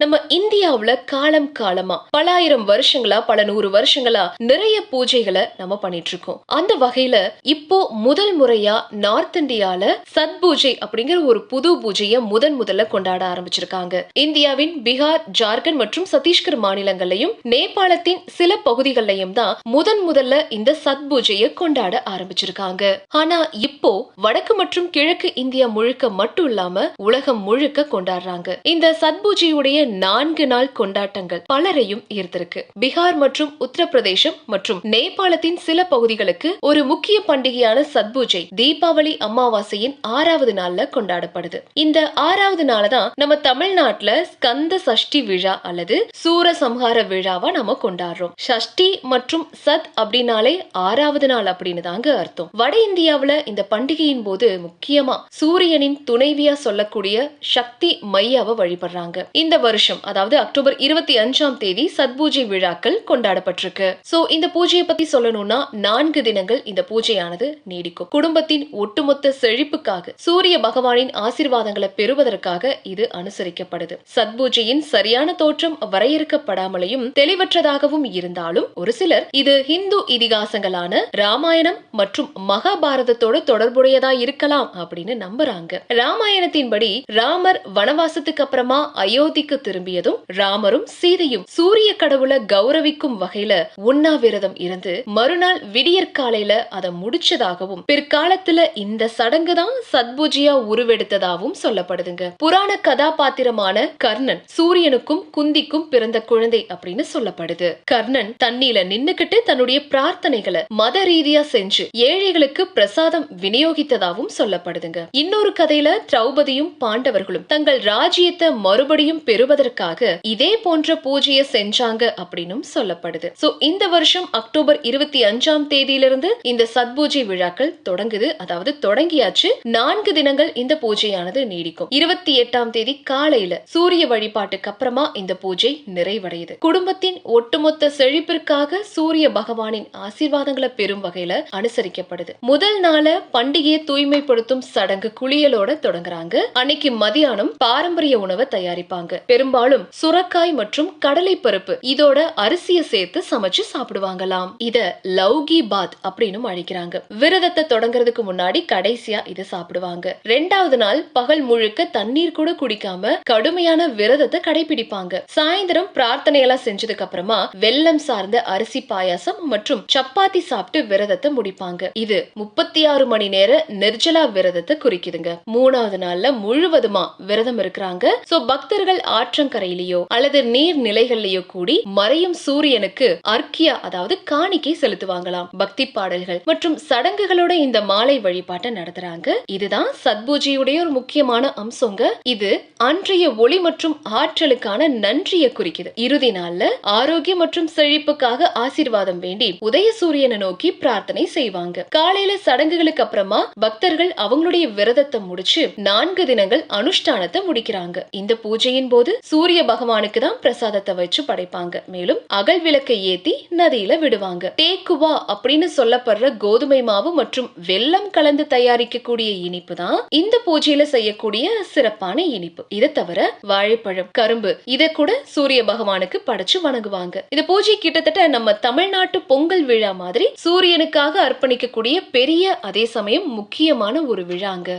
நம்ம இந்தியாவுல காலம் காலமா பல ஆயிரம் வருஷங்களா பல நூறு வருஷங்களா நிறைய பூஜைகளை நம்ம பண்ணிட்டு இருக்கோம் அந்த வகையில இப்போ முதல் முறையா நார்த் இந்தியால சத் பூஜை அப்படிங்கிற ஒரு புது பூஜையை முதன் முதல்ல கொண்டாட ஆரம்பிச்சிருக்காங்க. இந்தியாவின் பீகார் ஜார்க்கண்ட் மற்றும் சத்தீஸ்கர் மாநிலங்களையும் நேபாளத்தின் சில பகுதிகளையும் தான் முதன் முதல்ல இந்த சத் பூஜையை கொண்டாட ஆரம்பிச்சிருக்காங்க. ஆனா இப்போ வடக்கு மற்றும் கிழக்கு இந்தியா முழுக்க மட்டும் இல்லாம உலகம் முழுக்க கொண்டாடுறாங்க. இந்த சத் பூஜையுடைய நான்கு நாள் கொண்டாட்டங்கள் பலரையும் ஈர்த்திருக்கு. பீகார் மற்றும் உத்தரப்பிரதேசம் மற்றும் நேபாளத்தின் சில பகுதிகளுக்கு ஒரு முக்கிய பண்டிகையான சத்பூஜை தீபாவளி அமாவாசையின் ஆறாவது நாள்ல கொண்டாடப்படுது. இந்த ஆறாவது நாள தான் நம்ம தமிழ்நாட்டுல ஸ்கந்த சஷ்டி விழா அல்லது சூர சம்ஹார விழாவா நம்ம கொண்டாடுறோம். சஷ்டி மற்றும் சத் அப்படின்னாலே ஆறாவது நாள் அப்படின்னு தாங்க அர்த்தம். வட இந்தியாவுல இந்த பண்டிகையின் போது முக்கியமா சூரியனின் துணைவியா சொல்லக்கூடிய சக்தி மையாவை வழிபடுறாங்க. இந்த வருஷம் அதாவது அக்டோபர் இருபத்தி அஞ்சாம் தேதி சத்பூஜை விழாக்கள் கொண்டாடப்பட்டிருக்கு. சோ இந்த பூஜையை பத்தி சொல்லணும்னா நான்கு தினங்கள் இந்த பூஜையானது நீடிக்கும். குடும்பத்தின் ஒட்டுமொத்த செழிப்புக்காக சூரிய பகவானின் ஆசிர்வாதங்களை பெறுவதற்காக இது அனுசரிக்கப்படுது. சத்பூஜையின் சரியான தோற்றம் வரையறுக்கப்படாமலையும் தெளிவற்றதாகவும் இருந்தாலும் ஒரு சிலர் இது ஹிந்து இதிகாசங்களான ராமாயணம் மற்றும் மகாபாரதத்தோட தொடர்புடையதா இருக்கலாம் அப்படின்னு நம்புறாங்க. ராமாயணத்தின்படி ராமர் வனவாசத்துக்கு அப்புறமா அயோத்திக்கு திரும்பியதும் ராமரும் சீதையும் சூரிய கடவுளை கௌரவிக்கும் வகையில உண்ணாவிரதம் இருந்து மறுநாள் விடியற்காலையில அதை முடிச்சதாகவும் பிற்காலத்துல இந்த சடங்கு தான் சத்பூஜையா உருவெடுத்ததாகவும் சொல்லப்படுதுங்க. புராண கதாபாத்திரமான கர்ணன் சூரியனுக்கும் குந்திக்கும் பிறந்த குழந்தை அப்படின்னு சொல்லப்படுது. கர்ணன் தண்ணியில நின்னுகிட்டு தன்னுடைய பிரார்த்தனைகளை மத ரீதியா செஞ்சு ஏழைகளுக்கு பிரசாதம் விநியோகித்ததாகவும் சொல்லப்படுதுங்க. இன்னொரு கதையில திரௌபதியும் பாண்டவர்களும் தங்கள் ராஜ்யத்தை மறுபடியும் பெறுவ பெறுவதற்காக இதே போன்ற பூஜையை செஞ்சாங்க அப்படின்னும் சொல்லப்படுது. சோ இந்த வருஷம் அக்டோபர் இருபத்தி அஞ்சாம் தேதியிலிருந்து இந்த சத்பூஜை விழாக்கள் தொடங்குது. அதாவது தொடங்கியாச்சு. நான்கு தினங்கள் இந்த பூஜையானது நீடிக்கும். இருபத்தி எட்டாம் தேதி காலையில சூரிய வழிபாட்டுக்கு அப்புறமா இந்த பூஜை நிறைவடையுது. குடும்பத்தின் ஒட்டுமொத்த செழிப்பிற்காக சூரிய பகவானின் ஆசீர்வாதங்களை பெறும் வகையில அனுசரிக்கப்படுது. முதல் நாள பண்டிகையை தூய்மைப்படுத்தும் சடங்கு குளியலோட தொடங்குறாங்க. அன்னைக்கு மதியானம் பாரம்பரிய உணவை தயாரிப்பாங்க. பெரும் பெரும்பாலும் சுரக்காய் மற்றும் கடலை பருப்பு இதோட அரிசிய சேர்த்து சமைச்சு சாப்பிடுவாங்களாம். இத லௌகி பாத் அப்படின்னு அழைக்கிறாங்க. விரதத்தை தொடங்குறதுக்கு முன்னாடி கடைசியா இதை சாப்பிடுவாங்க. ரெண்டாவது நாள் பகல் முழுக்க தண்ணீர் கூட குடிக்காம கடுமையான விரதத்தை கடைபிடிப்பாங்க. சாயந்தரம் பிரார்த்தனை எல்லாம் செஞ்சதுக்கு அப்புறமா வெள்ளம் சார்ந்த அரிசி பாயாசம் மற்றும் சப்பாத்தி சாப்பிட்டு விரதத்தை முடிப்பாங்க. இது முப்பத்தி ஆறு மணி நேர நிர்ஜலா விரதத்தை குறிக்குதுங்க. மூணாவது நாள்ல முழுவதுமா விரதம் இருக்கிறாங்க. சோ பக்தர்கள் ஆற்றங்கரையிலேயோ அல்லது நீர் நிலைகள்லயோ கூடி மறையும் சூரியனுக்கு அர்க்கியா அதாவது காணிக்கை செலுத்துவாங்களாம். பக்தி பாடல்கள் மற்றும் சடங்குகளோட இந்த மாலை வழிபாட்டை நடத்துறாங்க. இதுதான் சத்பூஜையுடைய ஒரு முக்கியமான அம்சங்க. இது அன்றைய ஒளி மற்றும் ஆற்றலுக்கான நன்றியை குறிக்குது. இறுதி நாள்ல ஆரோக்கியம் மற்றும் செழிப்புக்காக ஆசீர்வாதம் வேண்டி உதய சூரியனை நோக்கி பிரார்த்தனை செய்வாங்க. காலையில சடங்குகளுக்கு அப்புறமா பக்தர்கள் அவங்களுடைய விரதத்தை முடிச்சு நான்கு தினங்கள் அனுஷ்டானத்தை முடிக்கிறாங்க. இந்த பூஜையின் போது சூரிய பகவானுக்கு தான் பிரசாதத்தை வச்சு படைப்பாங்க. மேலும் அகல் விளக்கை ஏத்தி நதியில விடுவாங்க. டேக்குவா அப்படின்னு சொல்லப்படுற கோதுமை மாவு மற்றும் வெல்லம் கலந்து தயாரிக்கக்கூடிய இனிப்பு தான் இந்த பூஜையில செய்யக்கூடிய சிறப்பான இனிப்பு. இதை தவிர வாழைப்பழம் கரும்பு இதை கூட சூரிய பகவானுக்கு படைச்சு வணங்குவாங்க. இந்த பூஜை கிட்டத்தட்ட நம்ம தமிழ்நாட்டு பொங்கல் விழா மாதிரி சூரியனுக்காக அர்ப்பணிக்கக்கூடிய பெரிய அதே சமயம் முக்கியமான ஒரு விழாங்க.